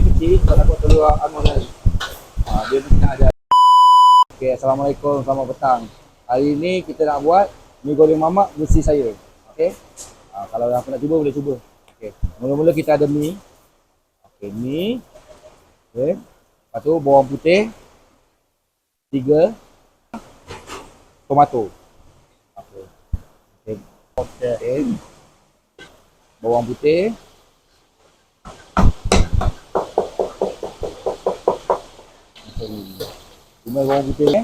kecil sebab takut telur angon kan. Ha, dia mesti ada. Okey, Assalamualaikum, selamat petang. Hari ni kita nak buat mi goreng mamak versi saya. Okey. Ha, kalau yang nak cuba boleh cuba. Okey. Mula-mula kita ada mi. Okey, mi. Okey. Lepas tu bawang putih. Tiga. Tomato. Okey. Okey. Okey. Bawang putih. Cuma bawang putih ni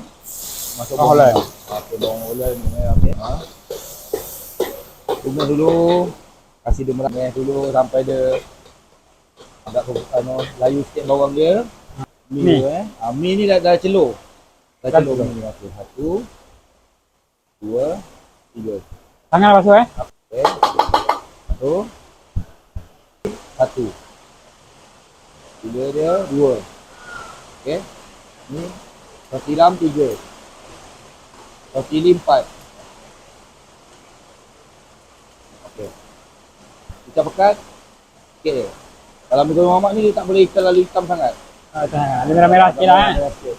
masuk Bawang bawang holland. Okey, bawang ni okey. Ha. Dulu. Kasih dia dulu sampai dia agak anu layu sikit bawang dia. Mi, Mi. dia, eh. Ha, mi ni dah dah celur. Dah celur mi ni. Okey, satu. Dua. Tiga. Tangan basuh eh. Okey. Satu. Satu. Tiga dia, dua. Okey. Ni roti lam tiga. Roti lim empat. Okey. Kita pekat sikit je. Kalau goreng mamak ni dia tak boleh terlalu hitam sangat. Ha. Ada merah-merah sikit lah eh. Sikit.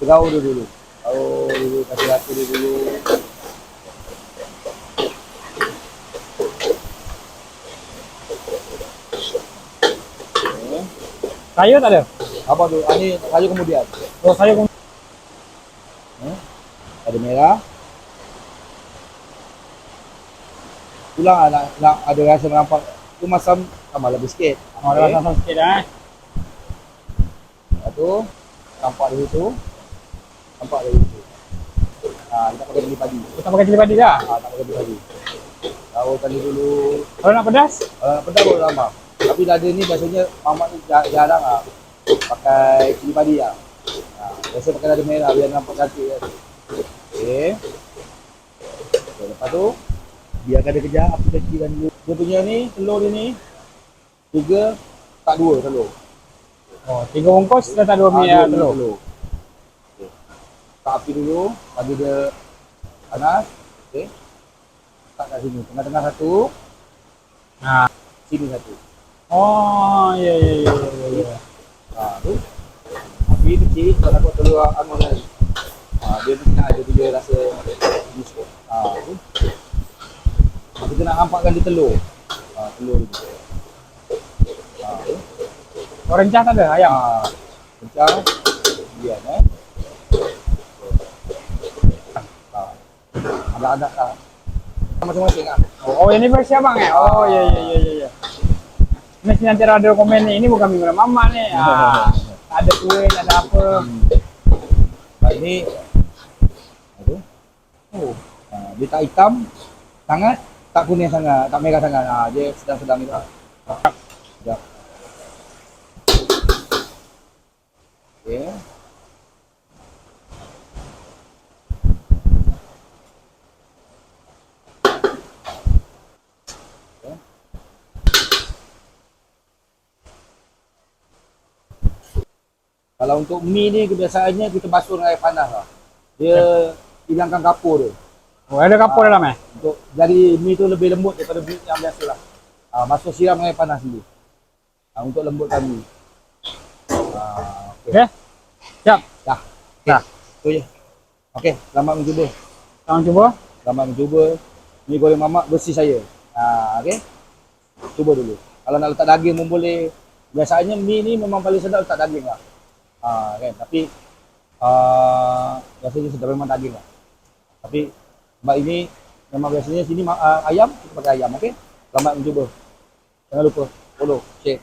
Tergaul dia dulu. Gaul dulu, kasih dia dulu. Okey. Sayur tak ada? Apa tu? Ah, ni sayur kemudian. Oh, sayur pun. Ada merah. Pulang lah nak, nak ada rasa nampak tu masam tambah lebih sikit. Oh, ada rasa sikit dah eh. Lepas tu nampak dari situ. Nampak dari situ. Ha, kita pakai beli padi. Kita pakai cili padi dah. Ha, tak pakai beli padi. Tahu tadi dulu. Kalau nak pedas, Uh, pedas boleh lama. Tapi dada ni biasanya mamak ni jar- jarang lah. Pakai cili padi lah. Ha, biasa pakai dada merah biar nampak cantik kan. Okey. Okay, lepas tu biarkan dia kejap api kecilkan dulu. Dia punya ni telur dia ni tiga tak dua telur. oh, tiga bungkus dah tak dua Ah, mi dua ah, telur. Okey. Tak api dulu bagi dia panas. Okey. Tak kat sini. Tengah-tengah satu, Ha. sini satu. Oh, ya ya ya ya ya. Ha, tu. Api sebab takut telur angon kan. Ha, dia mesti nak ada dia rasa busuk. Ha, tu. Ha, kita nak nampakkan dia telur. Ha, telur dia. Ha, tu. Oh, rencah tak ada ayam. Ha, kencang. Biar eh. Ha. Ada-ada lah. Masing-masing lah. Oh, oh, yang ni versi abang eh. Oh, ya ya ya ya ya. Mesti nanti ada komen ni, ini bukan minggu mama ni. Ah, ada kuih, ada apa. Ini Aduh. Oh. Ha, dia tak hitam sangat, tak kuning sangat, tak merah sangat. Ha, dia sedang-sedang juga. Sekejap. Okey. Kalau untuk mi ni kebiasaannya kita basuh dengan air panas lah. Dia hilangkan kapur dia. Oh, ada kapur dalam eh. Untuk jadi mi tu lebih lembut daripada mi yang biasa lah. Ha, masuk siram dengan air panas dulu. Ha, untuk lembutkan mi. Ha, okay. Okey. Siap. Dah. Okay. Dah. Itu je. Okey, selamat mencuba. Tolong cuba. Selamat mencuba mi goreng mamak bersih saya. Ha, okey. Cuba dulu. Kalau nak letak daging pun boleh. Biasanya mi ni memang paling sedap letak daging lah. Ha, kan? Tapi uh, biasanya sedap memang daging lah. Tapi sebab ini memang biasanya sini uh, ayam, kita pakai ayam. Okey. Selamat mencuba. Jangan lupa follow, share.